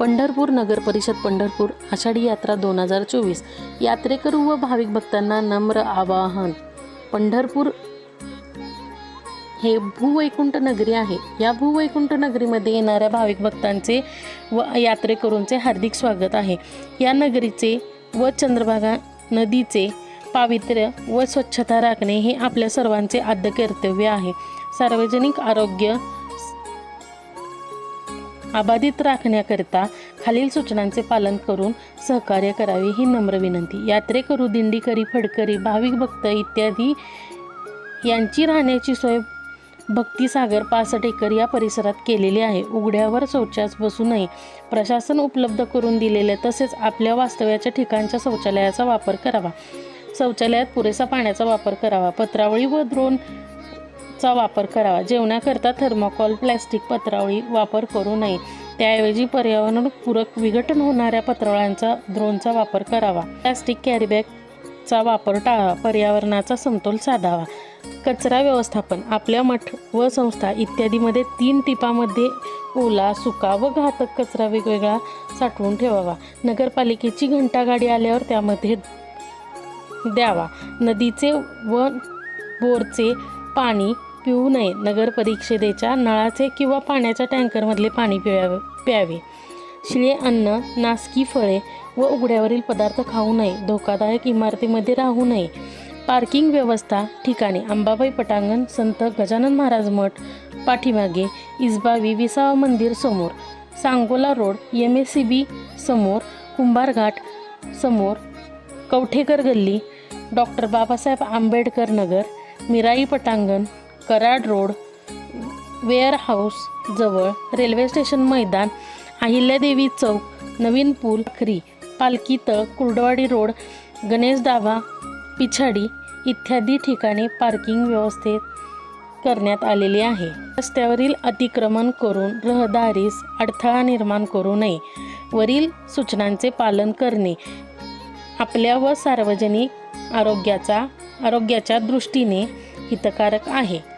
पंढरपूर नगर परिषद पंढरपूर आषाढी यात्रा दोन हजार चोवीस. यात्रेकरू व भाविक भक्तांना नम्र आवाहन. पंढरपूर हे भूवैकुंठ नगरी आहे. या भूवैकुंठ नगरीमध्ये येणाऱ्या भाविक भक्तांचे व यात्रेकरूंचे हार्दिक स्वागत आहे. या नगरीचे व चंद्रभागा नदीचे पावित्र्य व स्वच्छता राखणे हे आपल्या सर्वांचे आद्य कर्तव्य आहे. सार्वजनिक आरोग्य अबाधित राखण्याकरिता खालील सूचनांचे पालन करून सहकार्य करावे ही नम्र विनंती. यात्रेकरू दिंडीकरी फडकरी भाविक भक्त इत्यादी यांची राहण्याची सोय भक्तिसागर पासटेकर या परिसरात केलेली आहे. उघड्यावर शौचास बसू नये. प्रशासन उपलब्ध करून दिलेल्या तसेच आपल्या वास्तव्याच्या ठिकाणच्या शौचालयाचा वापर करावा. शौचालयात पुरेसा पाण्याचा वापर करावा. पत्रावळी व द्रोण चा वापर करावा. जेवणाकरता थर्मोकॉल प्लॅस्टिक पत्रावळी वापर करू नये. त्याऐवजी पर्यावरणपूरक विघटन होणाऱ्या पत्रावळ्यांचा द्रोणचा वापर करावा. प्लॅस्टिक कॅरीबॅगचा वापर टाळावा. पर्यावरणाचा समतोल साधावा. कचरा व्यवस्थापन आपल्या मठ व संस्था इत्यादीमध्ये तीन टिपामध्ये ओला सुका व घातक कचरा वेगवेगळा साठवून ठेवावा. नगरपालिकेची घंटागाडी आल्यावर त्यामध्ये द्यावा. नदीचे व बोरचे पाणी पिऊ नये. नगर परिषदेच्या नळाचे किंवा पाण्याच्या टँकरमधले पाणी पिळावे प्यावे. शिळे अन्न नासकी फळे व उघड्यावरील पदार्थ खाऊ नये. धोकादायक इमारतीमध्ये राहू नये. पार्किंग व्यवस्था ठिकाणी. अंबाबाई पटांगण संत गजानन महाराज मठ पाठीमागे इजबावी विसावा मंदिर समोर Sangola road M S C B समोर कुंभारघाट समोर कवठेकर गल्ली डॉक्टर बाबासाहेब आंबेडकर नगर मिराई पटांगण कराड रोड वेअर हाऊस जवळ रेल्वे स्टेशन मैदान अहिल्यादेवी चौक नवीन पूल खरी पालखी तळ कुर्डवाडी रोड गणेश दाभा पिछाडी इत्यादी ठिकाणी पार्किंग व्यवस्थेत करण्यात आलेली आहे. रस्त्यावरील अतिक्रमण करून रहदारीस अडथळा निर्माण करू नये. वरील सूचनांचे पालन करणे. आपल्या व सार्वजनिक आरोग्याचा आरोग्याच्या दृष्टीने हितकारक आहे.